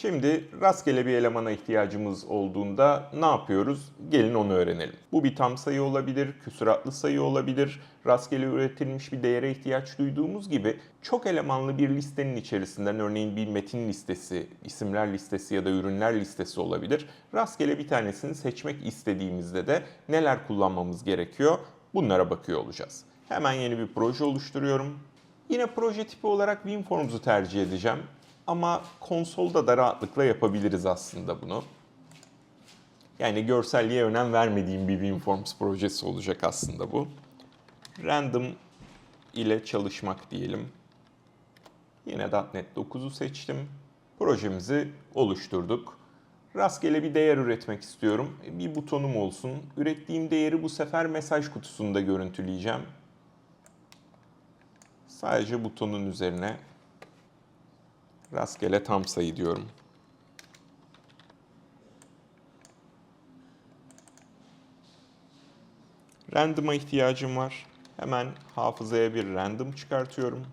Şimdi rastgele bir elemana ihtiyacımız olduğunda ne yapıyoruz? Gelin onu öğrenelim. Bu bir tam sayı olabilir, küsuratlı sayı olabilir, rastgele üretilmiş bir değere ihtiyaç duyduğumuz gibi çok elemanlı bir listenin içerisinden örneğin bir metin listesi, isimler listesi ya da ürünler listesi olabilir. Rastgele bir tanesini seçmek istediğimizde de neler kullanmamız gerekiyor? Bunlara bakıyor olacağız. Hemen yeni bir proje oluşturuyorum. Yine proje tipi olarak WinForms'u tercih edeceğim. Ama konsolda da rahatlıkla yapabiliriz aslında bunu. Yani görselliğe önem vermediğim bir WinForms projesi olacak aslında bu. Random ile çalışmak diyelim. Yine .NET 9'u seçtim. Projemizi oluşturduk. Rastgele bir değer üretmek istiyorum. Bir butonum olsun. Ürettiğim değeri bu sefer mesaj kutusunda görüntüleyeceğim. Sadece butonun üzerine rastgele tam sayı diyorum. Random'a ihtiyacım var. Hemen hafızaya bir random çıkartıyorum.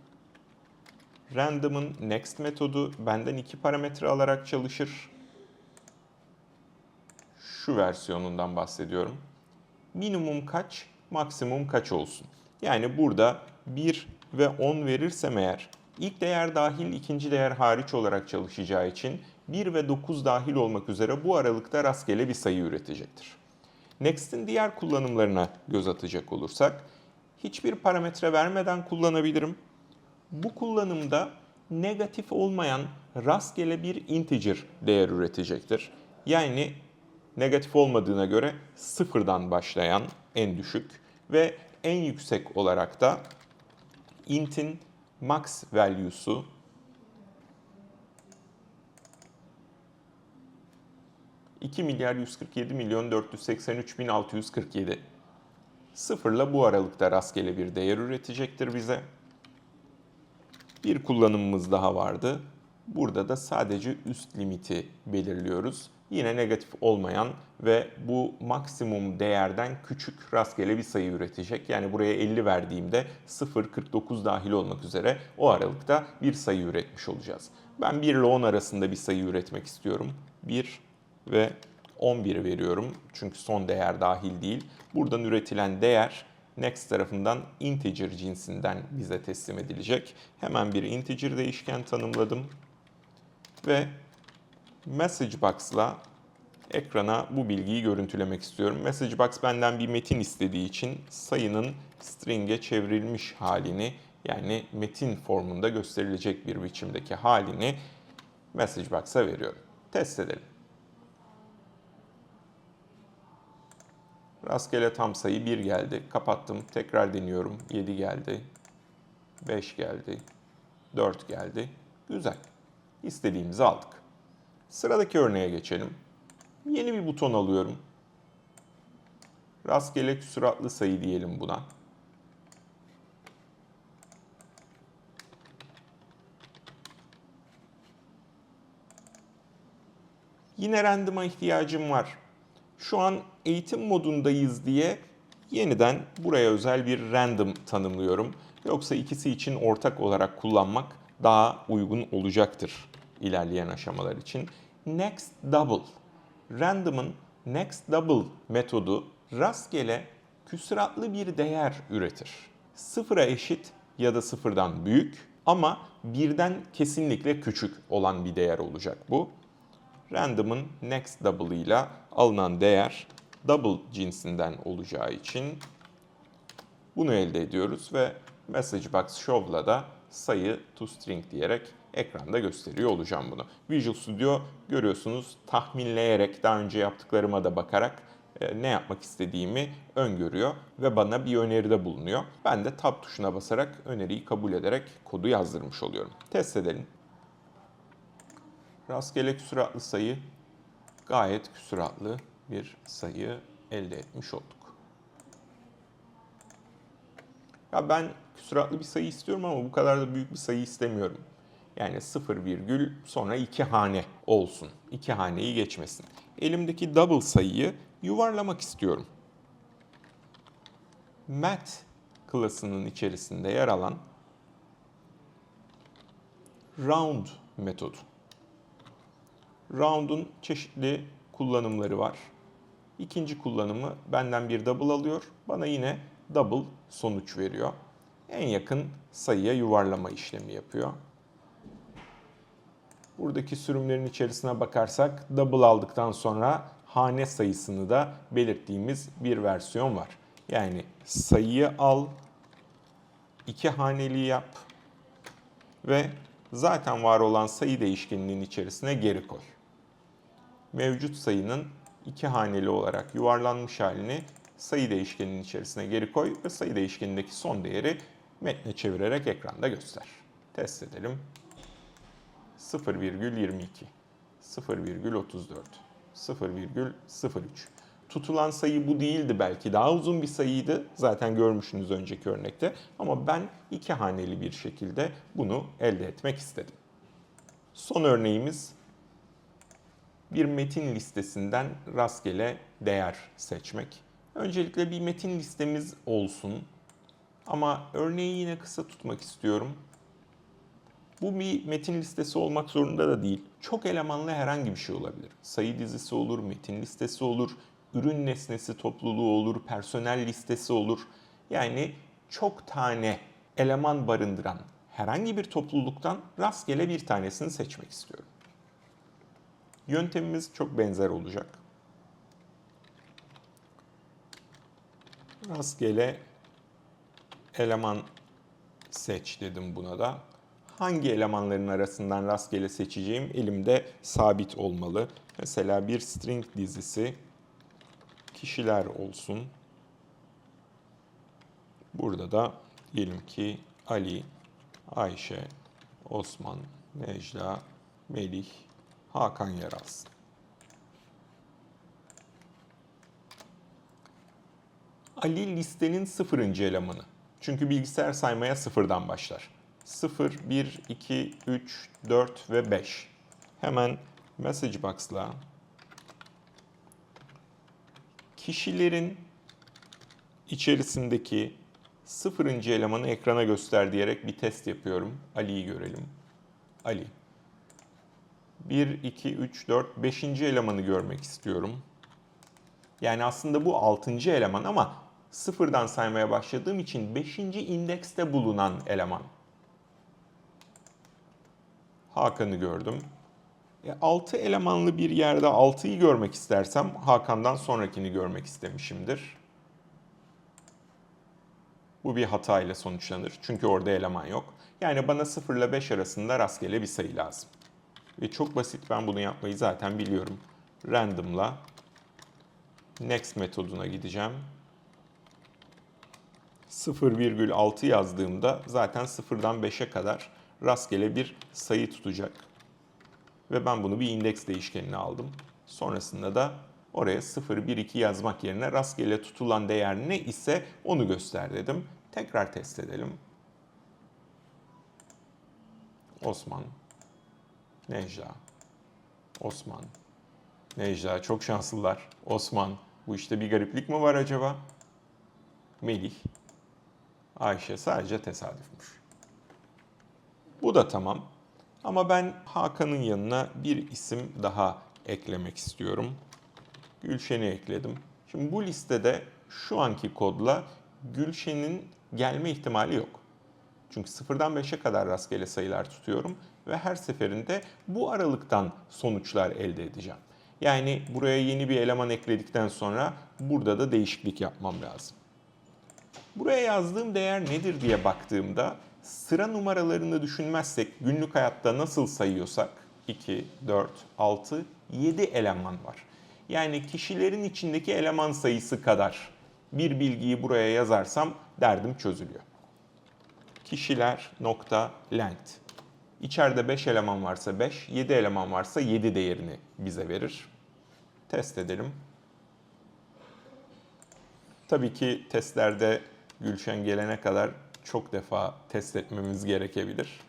Random'ın next metodu benden iki parametre alarak çalışır. Şu versiyonundan bahsediyorum. Minimum kaç, maksimum kaç olsun. Yani burada 1 ve 10 verirsem eğer ilk değer dahil ikinci değer hariç olarak çalışacağı için 1 ve 9 dahil olmak üzere bu aralıkta rastgele bir sayı üretecektir. Next'in diğer kullanımlarına göz atacak olursak hiçbir parametre vermeden kullanabilirim. Bu kullanımda negatif olmayan rastgele bir integer değer üretecektir. Yani negatif olmadığına göre sıfırdan başlayan en düşük ve en yüksek olarak da int'in max value'su ...2 milyar 147 milyon 483 bin 647. Sıfırla bu aralıkta rastgele bir değer üretecektir bize. Bir kullanımımız daha vardı. Burada da sadece üst limiti belirliyoruz. Yine negatif olmayan ve bu maksimum değerden küçük rastgele bir sayı üretecek. Yani buraya 50 verdiğimde 0, 49 dahil olmak üzere o aralıkta bir sayı üretmiş olacağız. Ben 1 ile 10 arasında bir sayı üretmek istiyorum. 1 ve 11 veriyorum. Çünkü son değer dahil değil. Buradan üretilen değer next tarafından integer cinsinden bize teslim edilecek. Hemen bir integer değişken tanımladım. Ve message box'la ekrana bu bilgiyi görüntülemek istiyorum. Message box benden bir metin istediği için sayının string'e çevrilmiş halini yani metin formunda gösterilecek bir biçimdeki halini message box'a veriyorum. Test edelim. Rastgele tam sayı 1 geldi. Kapattım. Tekrar deniyorum. 7 geldi. 5 geldi. 4 geldi. Güzel. İstediğimizi aldık. Sıradaki örneğe geçelim. Yeni bir buton alıyorum. Rastgele küsuratlı sayı diyelim buna. Yine random'a ihtiyacım var. Şu an eğitim modundayız diye yeniden buraya özel bir random tanımlıyorum. Yoksa ikisi için ortak olarak kullanmak daha uygun olacaktır ilerleyen aşamalar için. Next double. Random'ın next double metodu rastgele küsuratlı bir değer üretir. Sıfıra eşit ya da sıfırdan büyük ama birden kesinlikle küçük olan bir değer olacak bu. Random'ın next double ile alınan değer double cinsinden olacağı için bunu elde ediyoruz ve message box show'la da sayı toString diyerek ekranda gösteriyor olacağım bunu. Visual Studio görüyorsunuz tahminleyerek daha önce yaptıklarıma da bakarak e, ne yapmak istediğimi öngörüyor ve bana bir öneride bulunuyor. Ben de tab tuşuna basarak öneriyi kabul ederek kodu yazdırmış oluyorum. Test edelim. Rastgele küsuratlı sayı gayet küsuratlı bir sayı elde etmiş olduk. Ya ben küsuratlı bir sayı istiyorum ama bu kadar da büyük bir sayı istemiyorum. Yani 0 virgül sonra 2 hane olsun. 2 haneyi geçmesin. Elimdeki double sayıyı yuvarlamak istiyorum. Mat klasının içerisinde yer alan round metodu. Round'un çeşitli kullanımları var. İkinci kullanımı benden bir double alıyor. Bana yine double sonuç veriyor. En yakın sayıya yuvarlama işlemi yapıyor. Buradaki sürümlerin içerisine bakarsak double aldıktan sonra hane sayısını da belirttiğimiz bir versiyon var. Yani sayıyı al, iki haneli yap ve zaten var olan sayı değişkeninin içerisine geri koy. Mevcut sayının iki haneli olarak yuvarlanmış halini sayı değişkeninin içerisine geri koy ve sayı değişkenindeki son değeri metne çevirerek ekranda göster. Test edelim. 0,22, 0,34, 0,03. Tutulan sayı bu değildi belki. Daha uzun bir sayıydı. Zaten görmüşsünüz önceki örnekte. Ama ben iki haneli bir şekilde bunu elde etmek istedim. Son örneğimiz bir metin listesinden rastgele değer seçmek. Öncelikle bir metin listemiz olsun. Ama örneği yine kısa tutmak istiyorum. Bu bir metin listesi olmak zorunda da değil. Çok elemanlı herhangi bir şey olabilir. Sayı dizisi olur, metin listesi olur, ürün nesnesi topluluğu olur, personel listesi olur. Yani çok tane eleman barındıran herhangi bir topluluktan rastgele bir tanesini seçmek istiyorum. Yöntemimiz çok benzer olacak. Rastgele eleman seç dedim buna da. Hangi elemanların arasından rastgele seçeceğim elimde sabit olmalı. Mesela bir string dizisi kişiler olsun. Burada da diyelim ki Ali, Ayşe, Osman, Necla, Melih, Hakan yer alsın. Ali listenin sıfırıncı elemanı. Çünkü bilgisayar saymaya sıfırdan başlar. 0, 1, 2, 3, 4 ve 5. Hemen message box'la kişilerin içerisindeki sıfırıncı elemanı ekrana göster diyerek bir test yapıyorum. Ali'yi görelim. Ali. 1, 2, 3, 4, 5. elemanı görmek istiyorum. Yani aslında bu 6. eleman ama sıfırdan saymaya başladığım için 5. indekste bulunan eleman. Hakan'ı gördüm. E, 6 elemanlı bir yerde 6'yı görmek istersem Hakan'dan sonrakini görmek istemişimdir. Bu bir hata ile sonuçlanır. Çünkü orada eleman yok. Yani bana 0 ile 5 arasında rastgele bir sayı lazım. Ve çok basit ben bunu yapmayı zaten biliyorum. Random'la next metoduna gideceğim. 0,6 yazdığımda zaten 0'dan 5'e kadar rastgele bir sayı tutacak. Ve ben bunu bir indeks değişkenine aldım. Sonrasında da oraya 0, 1, 2 yazmak yerine rastgele tutulan değer ne ise onu göster dedim. Tekrar test edelim. Osman, Necla, Osman, Necla çok şanslılar. Osman, bu işte bir gariplik mi var acaba? Melih, Ayşe sadece tesadüfmüş. Bu da tamam. Ama ben Hakan'ın yanına bir isim daha eklemek istiyorum. Gülşen'i ekledim. Şimdi bu listede şu anki kodla Gülşen'in gelme ihtimali yok. Çünkü sıfırdan 5'e kadar rastgele sayılar tutuyorum ve her seferinde bu aralıktan sonuçlar elde edeceğim. Yani buraya yeni bir eleman ekledikten sonra burada da değişiklik yapmam lazım. Buraya yazdığım değer nedir diye baktığımda sıra numaralarını düşünmezsek günlük hayatta nasıl sayıyorsak 2, 4, 6, 7 eleman var. Yani kişilerin içindeki eleman sayısı kadar bir bilgiyi buraya yazarsam derdim çözülüyor. Kişiler nokta length. İçeride 5 eleman varsa 5, 7 eleman varsa 7 değerini bize verir. Test edelim. Tabii ki testlerde Gülşen gelene kadar çok defa test etmemiz gerekebilir.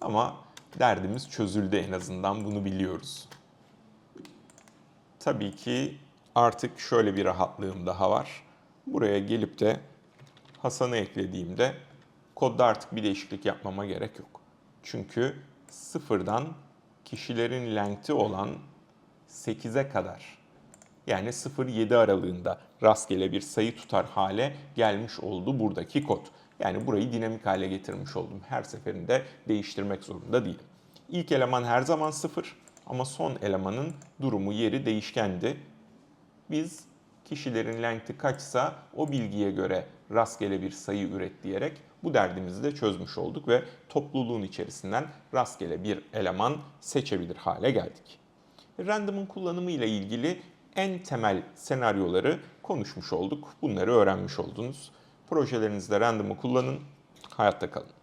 Ama derdimiz çözüldü en azından bunu biliyoruz. Tabii ki artık şöyle bir rahatlığım daha var. Buraya gelip de Hasan'ı eklediğimde kodda artık bir değişiklik yapmama gerek yok. Çünkü sıfırdan kişilerin length'i olan 8'e kadar yani 0-7 aralığında rastgele bir sayı tutar hale gelmiş oldu buradaki kod. Yani burayı dinamik hale getirmiş oldum. Her seferinde değiştirmek zorunda değilim. İlk eleman her zaman 0 ama son elemanın durumu yeri değişkendi. Biz kişilerin length'i kaçsa o bilgiye göre rastgele bir sayı üret diyerek bu derdimizi de çözmüş olduk ve topluluğun içerisinden rastgele bir eleman seçebilir hale geldik. Random'ın kullanımı ile ilgili en temel senaryoları konuşmuş olduk. Bunları öğrenmiş oldunuz. Projelerinizde Random'ı kullanın, hayatta kalın.